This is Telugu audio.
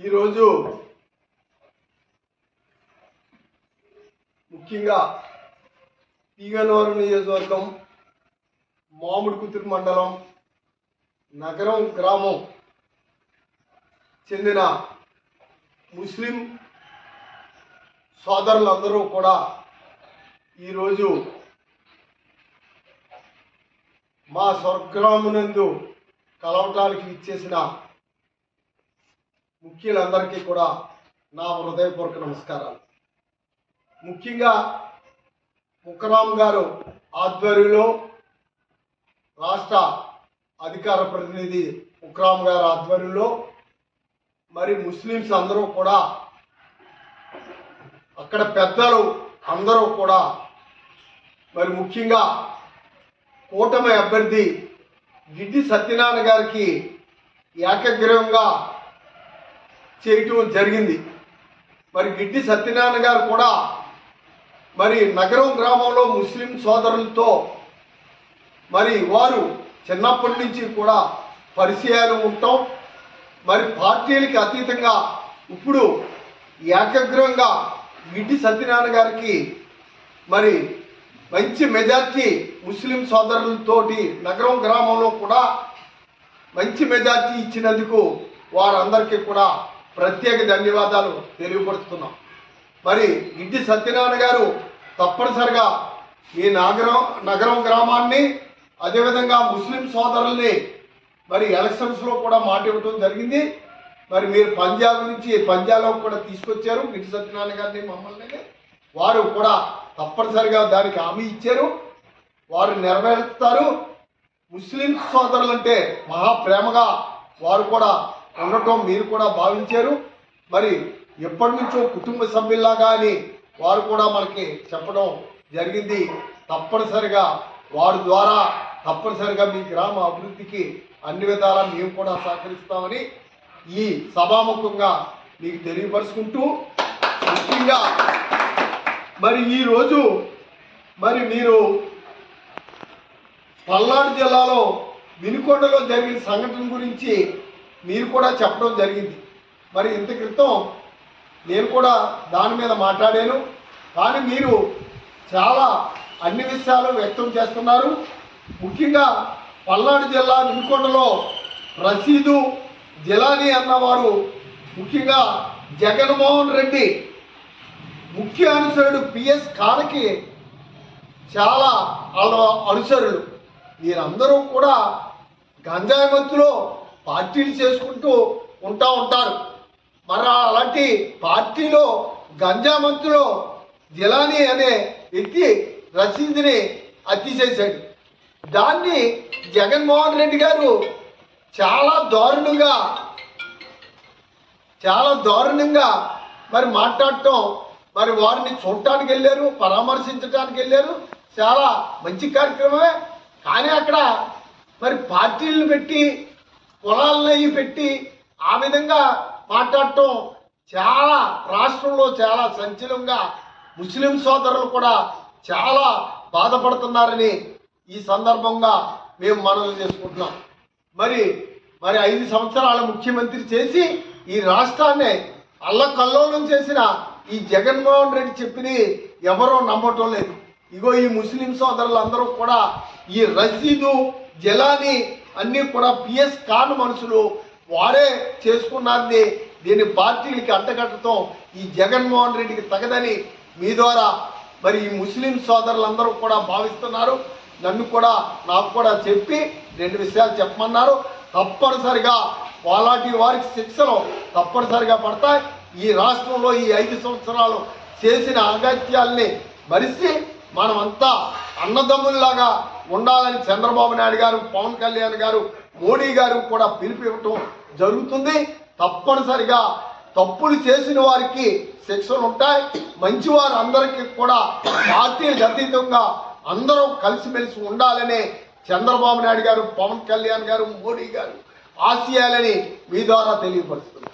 ఈరోజు ముఖ్యంగా తీగనూరు నియోజకవర్గం మామిడి కుతురు మండలం నగరం గ్రామం చెందిన ముస్లిం సోదరులందరూ కూడా ఈరోజు మా స్వర్గ్రామునందు కలవటానికి ఇచ్చేసిన ముఖ్యులందరికీ కూడా నా హృదయపూర్వక నమస్కారాలు. ముఖ్యంగా ముఖరాం గారు ఆధ్వర్యంలో రాష్ట్ర అధికార ప్రతినిధి ముఖరాం గారి ఆధ్వర్యంలో మరి ముస్లిమ్స్ అందరూ కూడా అక్కడ పెద్దలు అందరూ కూడా మరి ముఖ్యంగా కూటమి అభ్యర్థి గిడ్డి సత్యనారాయణ గారికి ఏకగ్రీవంగా చేయటం జరిగింది. మరి గిడ్డి సత్యనారాయణ గారు కూడా మరి నగరం గ్రామంలో ముస్లిం సోదరులతో మరి వారు చిన్నప్పటి నుంచి కూడా పరిచయాలు ఉండటం మరి పార్టీలకి అతీతంగా ఇప్పుడు ఏకగ్రంగా గిడ్డి సత్యనారాయణ గారికి మరి మంచి మెజార్టీ ముస్లిం సోదరులతోటి నగరం గ్రామంలో కూడా మంచి మెజార్టీ ఇచ్చినందుకు వారందరికీ కూడా ప్రత్యేక ధన్యవాదాలు తెలియపరుస్తున్నాం. మరి గిడ్డి సత్యనారాయణ గారు తప్పనిసరిగా ఈ నగరం నగరం గ్రామాన్ని అదేవిధంగా ముస్లిం సోదరుల్ని మరి ఎలక్షన్స్లో కూడా మాట ఇవ్వడం జరిగింది. మరి మీరు పంజాబ్ నుంచి పంజాబ్లో కూడా తీసుకొచ్చారు గిడ్డి సత్యనారాయణ గారిని మమ్మల్ని. వారు కూడా తప్పనిసరిగా దానికి హామీ ఇచ్చారు. వారు నెరవేరుస్తారు. ముస్లిం సోదరులంటే మహా ప్రేమగా వారు కూడా ఉండటం మీరు కూడా భావించారు. మరి ఎప్పటి నుంచో కుటుంబ సభ్యుల్లాగా అని వారు కూడా మనకి చెప్పడం జరిగింది. తప్పనిసరిగా వారి ద్వారా తప్పనిసరిగా మీ గ్రామ అభివృద్ధికి అన్ని విధాలా మేము కూడా సహకరిస్తామని ఈ సభాముఖంగా మీకు తెలియపరుచుకుంటూ ముఖ్యంగా మరి ఈరోజు మరి మీరు పల్నాడు జిల్లాలో వినుకొండలో జరిగిన సంఘటన గురించి మీరు కూడా చెప్పడం జరిగింది. మరి ఇంత క్రితం నేను కూడా దాని మీద మాట్లాడాను. కానీ మీరు చాలా అన్ని విషయాలు వ్యక్తం చేస్తున్నారు. ముఖ్యంగా పల్నాడు జిల్లా వినుకొండలో రసీదు జిలానీ అన్నవారు ముఖ్యంగా జగన్మోహన్ రెడ్డి ముఖ్య అనుసరుడు పిఎస్ ఖాన్కి చాలా వాళ్ళ అనుసరులు వీరందరూ కూడా గంజాయి మత్తులో పార్టీలు చేసుకుంటూ ఉంటా ఉంటారు. మరి అలాంటి పార్టీలో గంజా మత్తులో జిలానీ అనే వ్యక్తి రసీదుని హత్య చేశాడు. దాన్ని జగన్మోహన్ రెడ్డి గారు చాలా దారుణంగా చాలా దారుణంగా మరి మాట్లాడటం మరి వారిని చూడటానికి వెళ్ళారు పరామర్శించడానికి వెళ్ళారు. చాలా మంచి కార్యక్రమమే. కానీ అక్కడ మరి పార్టీలను పెట్టి పొలాలను పెట్టి ఆ విధంగా మాట్లాడటం చాలా రాష్ట్రంలో చాలా సంచలనంగా ముస్లిం సోదరులు కూడా చాలా బాధపడుతున్నారని ఈ సందర్భంగా మేము మనవి చేసుకుంటున్నాం. మరి మరి ఐదు సంవత్సరాల ముఖ్యమంత్రి చేసి ఈ రాష్ట్రాన్ని అల్లకల్లోలం చేసిన ఈ జగన్మోహన్ రెడ్డి చెప్పిన ఎవరో నమ్మటం లేదు. ఇగో ఈ ముస్లిం సోదరులందరూ కూడా ఈ రసీదు జలాని అన్నీ కూడా పిఎస్ ఖాన్ మనుషులు వారే చేసుకున్నది దీని పార్టీలకి అంటగట్టడం ఈ జగన్మోహన్ రెడ్డికి తగదని మీ ద్వారా మరి ఈ ముస్లిం సోదరులందరూ కూడా భావిస్తున్నారు. నన్ను కూడా నాకు కూడా చెప్పి రెండు విషయాలు చెప్పమన్నారు. తప్పనిసరిగా వాళ్ళటి వారికి శిక్షలు తప్పనిసరిగా పడతాయి. ఈ రాష్ట్రంలో ఈ ఐదు సంవత్సరాలు చేసిన అగత్యాల్ని మరిచి మనమంతా అన్నదమ్ముల్లాగా ఉండాలని చంద్రబాబు నాయుడు గారు పవన్ కళ్యాణ్ గారు మోడీ గారు కూడా పిలిపివ్వటం జరుగుతుంది. తప్పనిసరిగా తప్పులు చేసిన వారికి శిక్షలు ఉంటాయి. మంచి వారు అందరికీ కూడా పార్టీలకు అతీతంగా అందరూ కలిసిమెలిసి ఉండాలనే చంద్రబాబు నాయుడు గారు పవన్ కళ్యాణ్ గారు మోడీ గారు ఆశయాలని మీ ద్వారా తెలియపరుస్తున్నారు